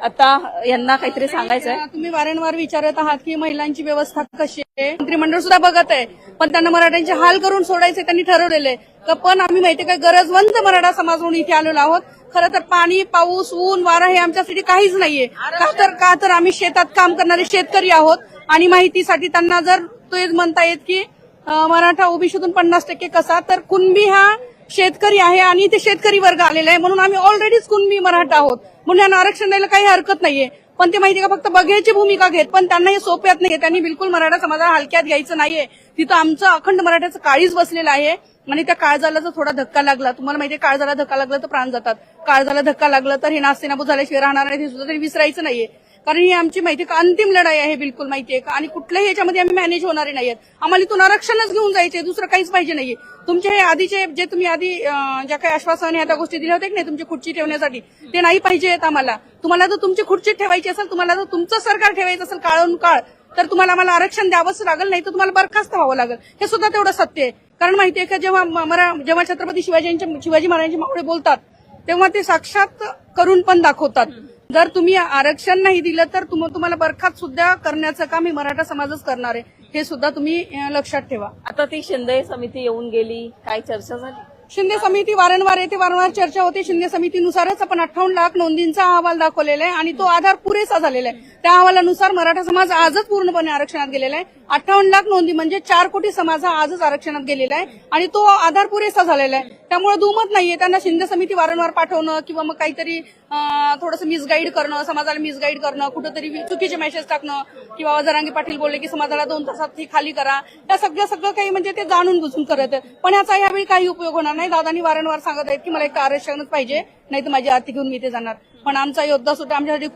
आता यांना काहीतरी सांगायचंय. तुम्ही वारंवार विचारत आहात की महिलांची व्यवस्था कशी आहे? मंत्रिमंडळ सुद्धा बघत आहे पण त्यांना मराठ्यांचे हाल करून सोडायचे त्यांनी ठरवलेले पण आम्ही माहिती काय गरजवंत मराठा समाज म्हणून इथे आलेलो आहोत. खरं तर पाणी पाऊस ऊन वारा हे आमच्यासाठी काहीच नाहीये. का तर का तर आम्ही शेतात काम करणारे शेतकरी आहोत आणि माहितीसाठी त्यांना जर ते म्हणता येत की मराठा ओबीसीतून पन्नास टक्के कसा? तर कुणबी हा शेतकरी आहे आणि ते शेतकरी वर्ग आलेला आहे. म्हणून आम्ही ऑलरेडीच कुणबी मराठा आहोत. म्हणून यांना आरक्षण द्यायला काही हरकत नाहीये. पण ते माहिती का फक्त बघायची भूमिका घेत पण त्यांना हे सोप्यात नाहीये. त्यांनी बिलकुल मराठा समाजाला हलक्यात घ्यायचं नाहीये. तिथं आमचं अखंड मराठ्याचं काळीच बसलेलं आहे. आणि त्या काळजाला जर थोडा धक्का लागला. तुम्हाला माहितीये काळजाला धक्का लागला तर प्राण जातात. काळजाला धक्का लागला तर हे नास्तेनाबूत झाल्याशिवाय राहणार नाही. हे सुद्धा तरी विसरायचं नाहीये. कारण ही आमची माहिती का? अंतिम लढाई आहे बिलकुल माहिती आहे का? आणि कुठल्याही याच्यामध्ये आम्ही मॅनेज होणारे नाहीयेत. आम्हाला इथून आरक्षणच घेऊन जायचे दुसरं काहीच पाहिजे नाहीये. तुमचे हे आधीचे जे तुम्ही आधी ज्या काही आश्वासन ह्या त्या गोष्टी दिल्या होत्या की नाही तुमची खुर्ची ठेवण्यासाठी ते नाही पाहिजेत आम्हाला. तुम्हाला जर तुमची खुर्ची ठेवायची असेल तुम्हाला जर तुमचं सरकार ठेवायचं असेल काळून काळ तर तुम्हाला आम्हाला आरक्षण द्यावंच लागेल नाही तर तुम्हाला बरखास्त व्हावं लागेल. हे सुद्धा तेवढं सत्य आहे. कारण माहितीये का जेव्हा मरा- जेव्हा छत्रपती शिवाजींच्या शिवाजी महाराजांचे मावळे बोलतात तेव्हा ते साक्षात करून पण दाखवतात. जर तुम्ही आरक्षण नाही दिलं तर तुम- तुम्हाला बरखास्त सुद्धा करण्याचं काम हे मराठा समाजच करणार आहे. हे सुद्धा तुम्ही लक्षात ठेवा. आता ती शिंदे समिती येऊन गेली. काय चर्चा झाली? शिंदे समिती वारंवार येथे वारंवार चर्चा होते. शिंदे समितीनुसारच आपण अठ्ठावन्न लाख नोंदींचा अहवाल दाखवलेला आहे आणि तो आधार पुरेसा झालेला आहे. त्या अहवालानुसार मराठा समाज आजच पूर्णपणे आरक्षणात गेलेला आहे. अठ्ठावन्न लाख नोंदी म्हणजे चार कोटी समाज हा आजच आरक्षणात गेलेला आहे आणि तो आधार पुरेसा झालेला आहे. त्यामुळे दुमत नाहीये त्यांना शिंदे समिती वारंवार पाठवणं किंवा मग काहीतरी थोडंसं मिसगाईड करणं समाजाला मिसगाईड करणं कुठंतरी चुकीचे मेसेज टाकणं किंवा जरांगी पाटील बोलले की समाजाला दोन तासात ही खाली करा. या सगळं सगळं काही म्हणजे ते जाणून बुजून करत पण याचा यावेळी काही उपयोग होणार नाही दादानी वारंवार सांगत आहेत की मला एक आरक्षणच पाहिजे नाही तर माझी आर्थिक घेऊन मी इथे जाणार. पण आमचा योद्धा सुद्धा आमच्यासाठी